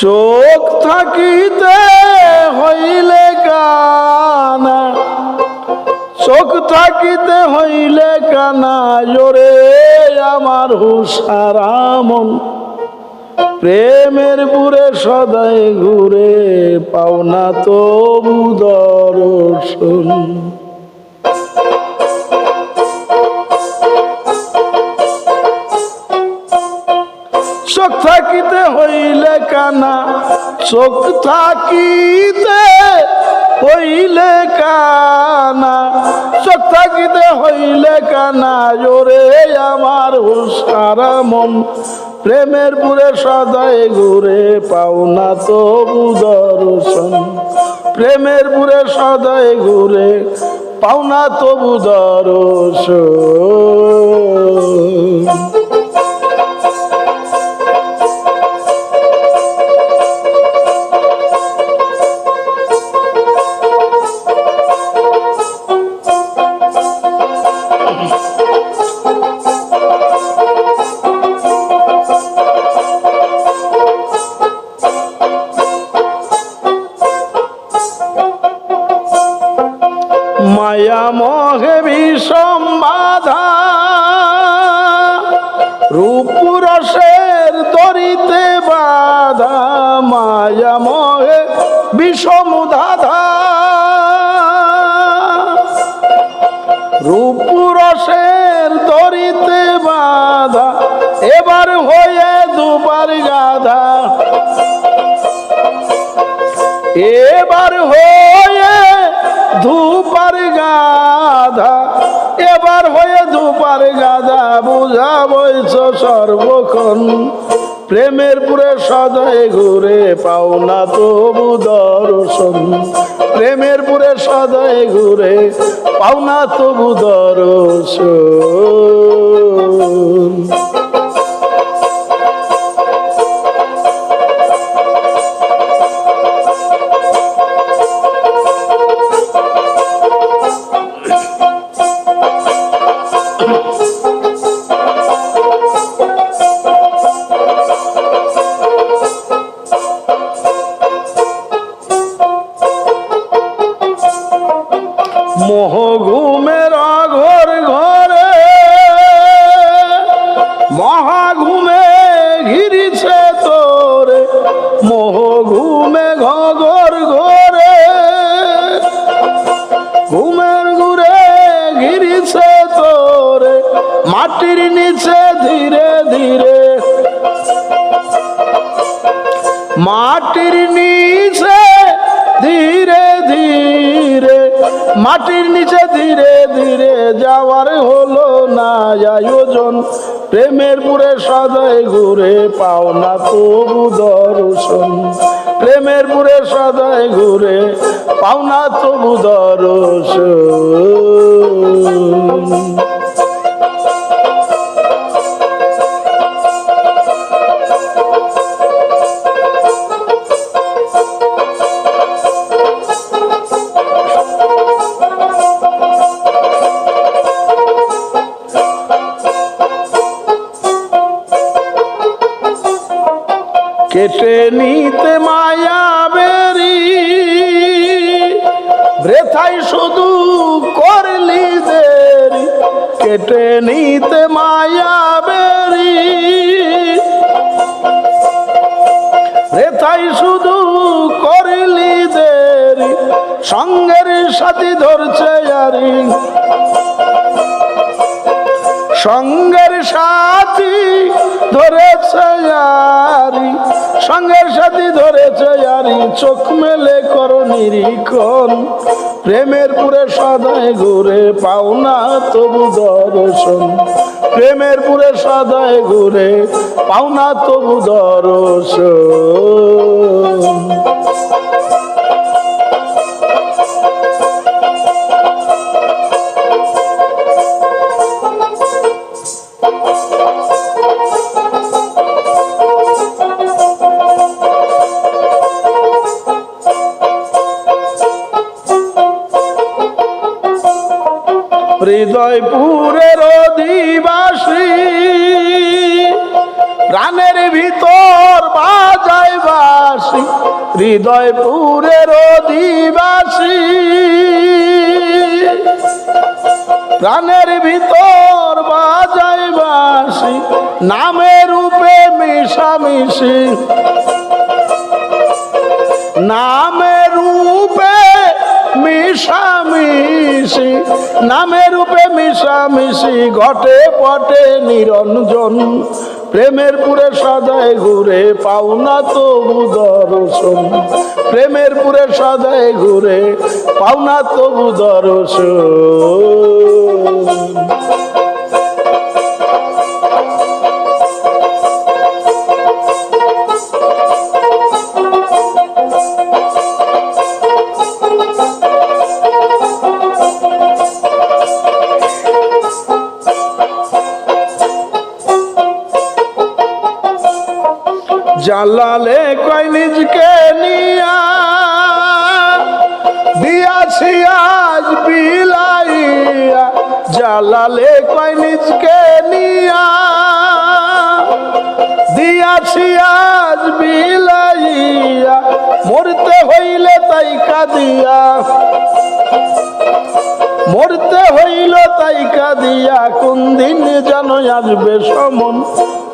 চোখ থাকিতে হইলে কানা, চোখ থাকিতে হইলে কানা জোরে আমার হুসারামন প্রেমের পুরে সদাই ঘুরে পাওনা তো দর্শন। চোখ থাকিতে হইলে কানা, চোখ থাকিতে হইলে কানা, চোখ থাকিতে হইলে কানা জোরে আমার হুসারা মন, প্রেমের পুরে সদাই ঘুরে পাওনা তো দর্শন, প্রেমের পুরে সদাই ঘুরে পাওনা তবু দর্শন। বিষম বাধা রূপুরসের দরিতে বাধা মায়া মোহে বিষম ধাধা রূপুরসের দরিতে বাধা, এবার হয়ে দুবার গাধা। এবার হয়ে ধূপার গাধা। এবার হয়ে দুপারে গাদা বুঝা বইছ সর্বক্ষণ। প্রেমের পুরে সদয় ঘুরে পাও না তবু দর্শন। প্রেমের পুরে সদয় ঘুরে পাও না তবু দর্শন। নিচে ধীরে ধীরে। মাটির নিচে ধীরে ধীরে, মাটির নিচে ধীরে ধীরে যাওয়ার হলো না আয়োজন প্রেমের পুরে সদয় ঘুরে পাও না তবু দর্শন। প্রেমের পুরে সদয় ঘুরে পাও না তবু দর্শন। কেটে নিতে মায়া বেরি। ব্রেথাই শুধু করলি দেরি, কেটে নিতে মায়া বেরি। ব্রেথাই শুধু করলি দেরি, সঙ্গের সাথী ধরছে আরি। সঙ্গের সাথী ধরেছে আরি। সঙ্গের সাথী ধরেছে আরি চোখ মেলে করো নিরীক্ষণ। প্রেমের পুরে সদাই ঘুরে পাও না তবু দর্শন। প্রেমের পুরে সদাই ঘুরে পাও না তবু দর্শন। হৃদয়পুরের অধিবাসী। প্রাণের ভিতর বাজায় বা বাসি, হৃদয়পুরের অধিবাসী। প্রাণের ভিতর বাজাই বাসি নামের রূপে মিশামিশি। রূপে মিশামিশি, নামে রূপে মিশামিশি, ঘটে পটে নিরঞ্জন। প্রেমের পুরে সাজায় ঘুরে পাওনা তবু দর্শন। প্রেমের পুরে সাজায় ঘুরে পাওনা তবু দর্শন। জালালে কয় নিজকে নিয়া। দিয়াছি আজ বিলাইয়া জালালে কয় নিজকে নিয়া। দিয়াছি আজ বিলাইয়া মরতে হইলে তাই কাদিয়া। মরতে হইল তাই কাদিয়া কোন দিন যেন আসবে সমন।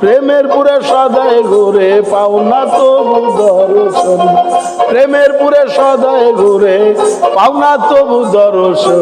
প্রেমের পুরে সদায় ঘুরে পাওনা তবু দর্শন। প্রেমের পুরে সদায় ঘুরে পাওনা তবু দর্শন।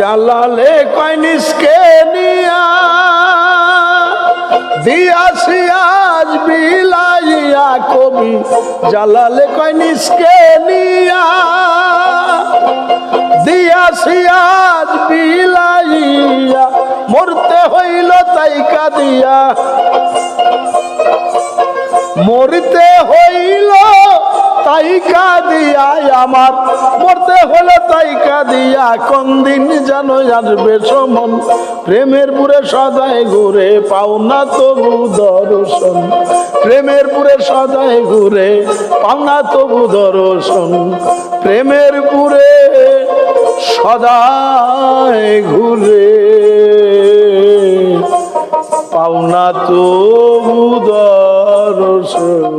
জালালে কয়নিসকে নিয়া, দিয়াছি আজ বিলাইয়া কবি। জালালে কয়নিসকে নিয়া, দিয়াছি আজ বিলাইয়া, মরতে হইল তাই কাদিয়া। মরতে হইল কাদিয়া আমার। মরতে হলো তাই কাদিয়া কোন দিন যেন আসবে সমন। প্রেমের পুরে সদায় ঘুরে পাওনা তবু দর্শন। প্রেমের পুরে সদায় ঘুরে পাওনা তবু দর্শন। প্রেমের পুরে সদায় ঘুরে পাওনা তবু দর্শন।